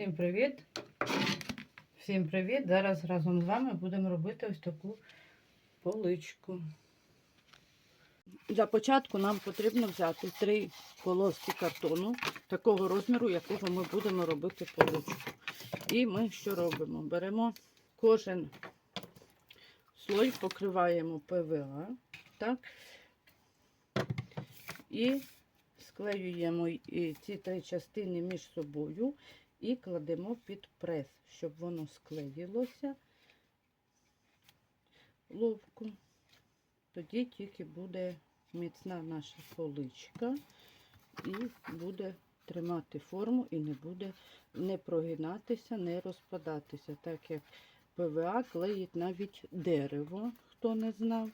Всім привіт! Всім привіт! Зараз разом з вами будемо робити ось таку поличку. Для початку нам потрібно взяти три полоски картону такого розміру, якого ми будемо робити поличку. І ми що робимо? Беремо кожен слой, покриваємо ПВА, так? І склеюємо ці три частини між собою і кладемо під прес, щоб воно склеїлося ловко. Тоді тільки буде міцна наша поличка і буде тримати форму і не буде не прогинатися, не розпадатися, так як ПВА клеїть навіть дерево, хто не знав.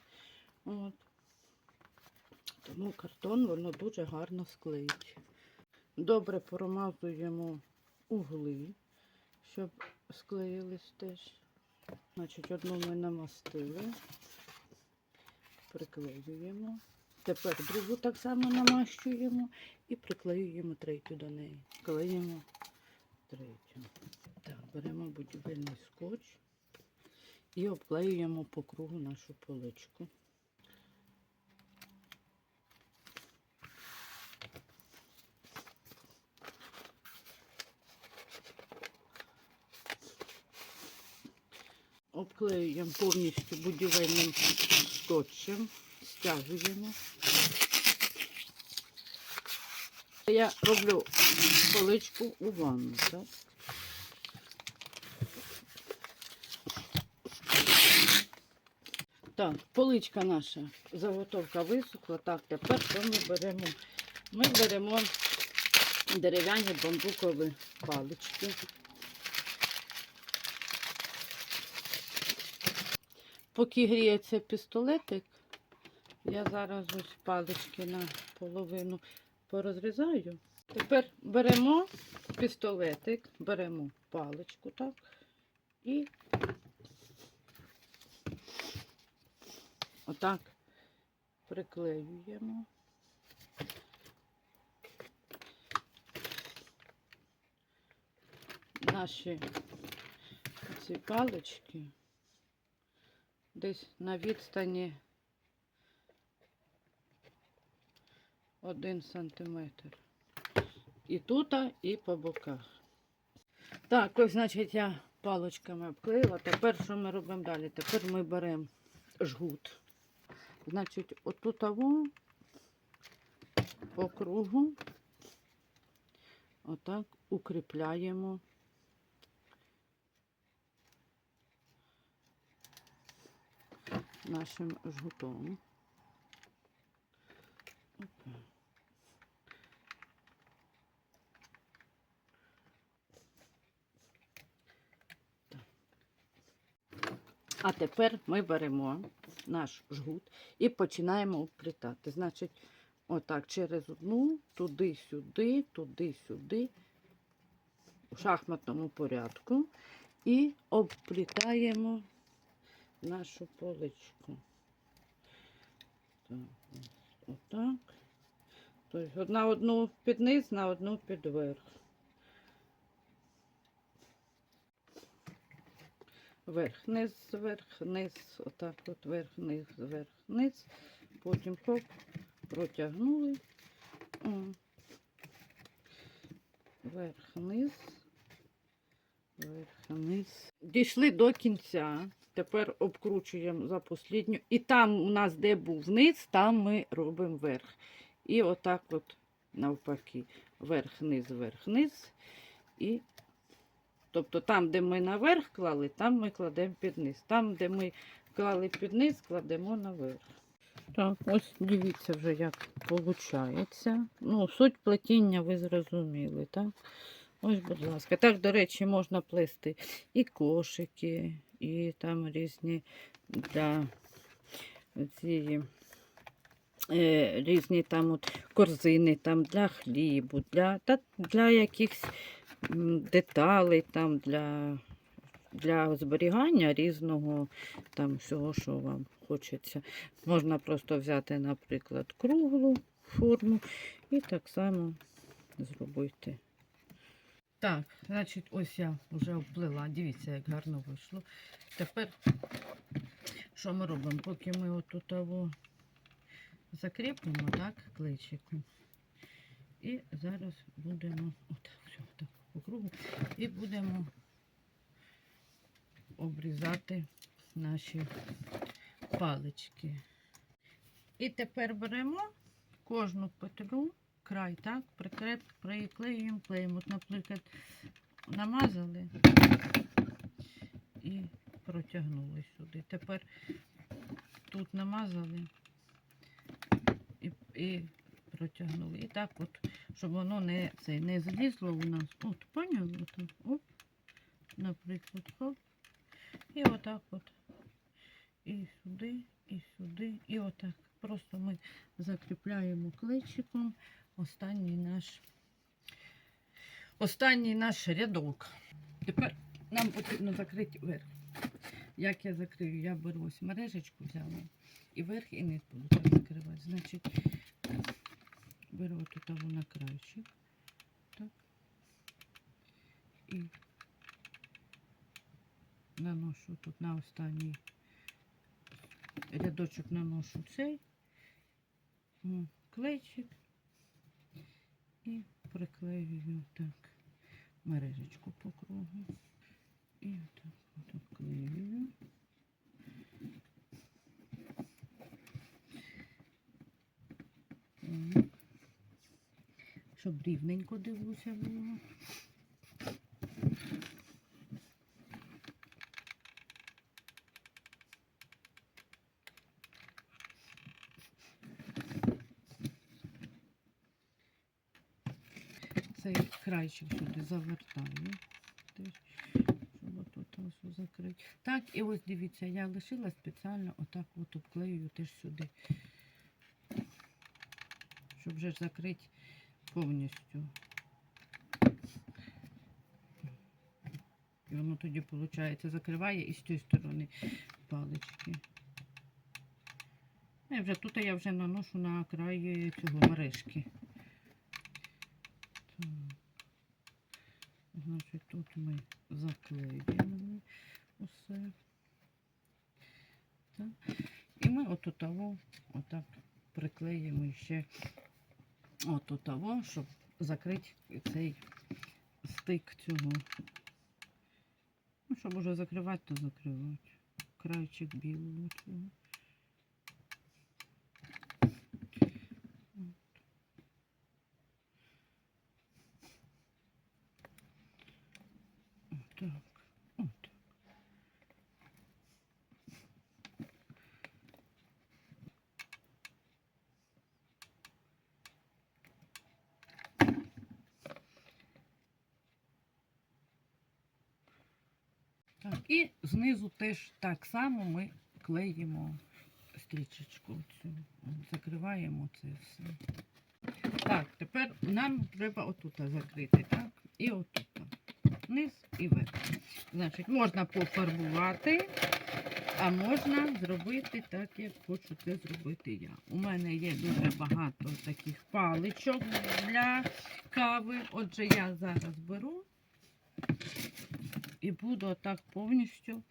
От. Тому картон воно дуже гарно склеїть. Добре промазуємо угли, щоб склеїлись теж. Значить, одну ми намастили, приклеюємо. Тепер другу так само намащуємо і приклеюємо третю до неї. Клеїмо третю. Так, беремо будівельний скотч і обклеюємо по кругу нашу поличку. Обклеюємо повністю будівельним скотчем, стягуємо. Я роблю поличку у ванну, так? Так, поличка наша, заготовка висохла. Так, тепер що ми беремо? Ми беремо дерев'яні бамбукові палички. Поки гріється пістолетик, я зараз ось палички на половину порозрізаю. Тепер беремо пістолетик, беремо паличку, так, і отак приклеюємо. Наші ці палички десь на відстані 1 сантиметр. І тут, і по боках. Так, ось, значить, я паличками обклеїла. Тепер що ми робимо далі? Тепер ми беремо жгут. Значить, отут по кругу отак укріпляємо нашим жгутом. А тепер ми беремо наш жгут і починаємо вплітати. Значить, отак через одну, туди-сюди, туди-сюди, у шахматному порядку, і обплітаємо нашу поличку. Так, отак. Тобто на одну під низ, на одну під верх. Верх, низ, верх, низ, отак от верх, низ, верх, низ. Потім хоп, протягнули. Верх, низ, верх, низ. Дійшли до кінця. Тепер обкручуємо за послідню. І там у нас, де був низ, там ми робимо верх. І отак от навпаки. Верх, низ, верх, низ. І Тобто там, де ми наверх клали, там ми кладемо під низ. Там, де ми клали під низ, кладемо наверх. Так, ось дивіться вже, як виходить. Ну, суть плетіння ви зрозуміли, так? Ось, будь ласка. Так, до речі, можна плести і кошики, і там різні для цієї. е, Різні там от корзини там для хлібу, для, та, для якихось деталей, там для, для зберігання різного там всього, що вам хочеться. Можна просто взяти, наприклад, круглу форму і так само зробити Так, значить, ось я вже обплила. Дивіться, як гарно вийшло. Тепер, що ми робимо? Поки ми отут того закріпимо, так, клейчиком. І зараз будемо отак, все, так, по кругу. І будемо обрізати наші палички. І тепер беремо кожну петлю, край, так, прикреп, приклеюємо клеєм. От, наприклад, намазали і протягнули сюди. Тепер тут намазали і, і протягнули. І так от, щоб воно не, це, не злізло у нас. От, поняли? Оп, наприклад, хоп. І отак от. І сюди, і сюди, і отак. Просто ми закріпляємо клейчиком останній наш останній наш рядок. Тепер нам потрібно закрити верх. Як я закрию, я беру ось мережечку взяла і верх, і низ буду так закривати. Значить, беру тут на крайчик. Так. І наношу тут на останній рядочок наношу цей клейчик і приклеюю так мережечку по кругу. І так от обклеюю. Щоб рівненько дивлюся було. Цей крайчик сюди завертаю. Закрити. Так, і ось дивіться, я лишила спеціально отак от обклею теж сюди. Щоб вже закрити повністю. І воно тоді, виходить, закриває і з тієї сторони палички. Я вже, тут я вже наношу на край цього мережки. Значить, тут ми заклеїмо усе. Так. І ми отут того, отак приклеїмо ще отут того, щоб закрити цей стик цього. Ну, щоб уже закривати, то закривати. Крайчик білого цього. Так, от. Так, і знизу теж так само ми клеїмо стрічечку цю. Закриваємо це все. Так, тепер нам треба отут закрити, так? І отут. Низ і верх. Значить, можна пофарбувати, а можна зробити так, як хочу це зробити я. У мене є дуже багато таких паличок для кави. Отже, я зараз беру і буду отак повністю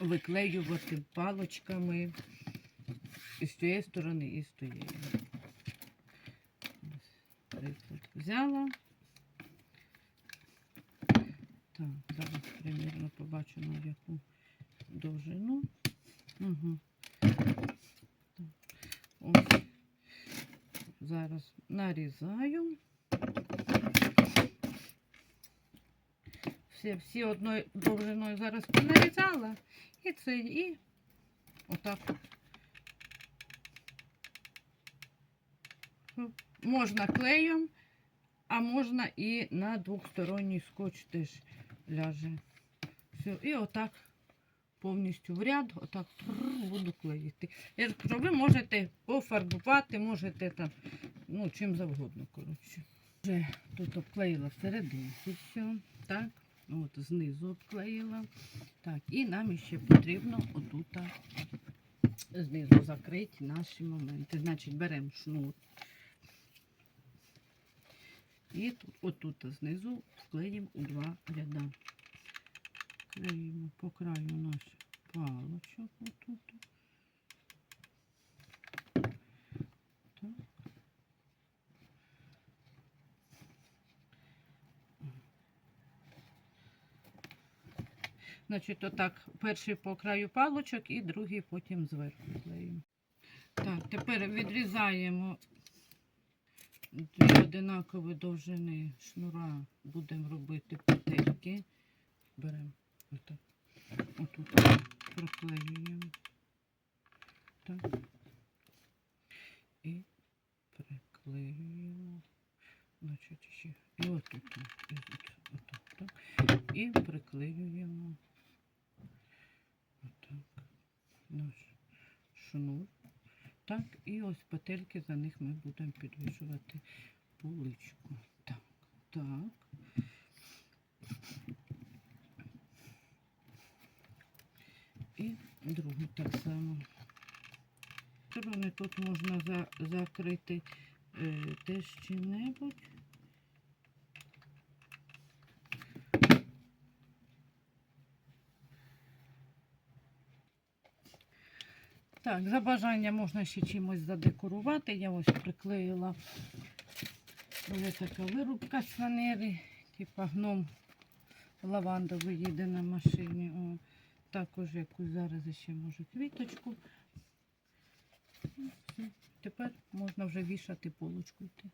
виклеювати паличками і з цієї сторони, і з тієї. Приклад взяла. Так, зараз примірно побачу на яку довжину. Угу. Ось. Зараз нарізаю. Всі, всі одною довжиною зараз понарізала. І це, і отак. Можна клеєм, а можна і на двохсторонній скотч теж ляже. Все, і отак повністю в ряд, отак буду клеїти. Я ж кажу, ви можете пофарбувати, можете там, ну, чим завгодно, коротше. Вже тут обклеїла всерединці все, так. От знизу обклеїла. Так, і нам ще потрібно отут знизу закрити наші моменти. Значить, беремо шнур. І тут, отут знизу вклеїмо у два ряда. Клеїмо по краю наш палочок отут. Значить, отак перший по краю палочок і другий потім зверху клеїмо. Так, тепер відрізаємо дві одинакові довжини шнура. Будемо робити петельки. Беремо отак. Отут проклеюємо. Так. І приклеюємо. Значить, ще. І отут. І отут. Отак, так. І приклеюємо. Отак. Наш шнур. Так, і ось петельки за них ми будемо підвішувати поличку. Так, так. І другу так само. Сторони тут можна за, закрити е, теж чим-небудь. Так, за бажання можна ще чимось задекорувати. Я ось приклеїла ось така вирубка з фанери, типа гном лавандовий їде на машині. О, також якусь зараз ще можу квіточку. Ну. Тепер можна вже вішати полочку йти.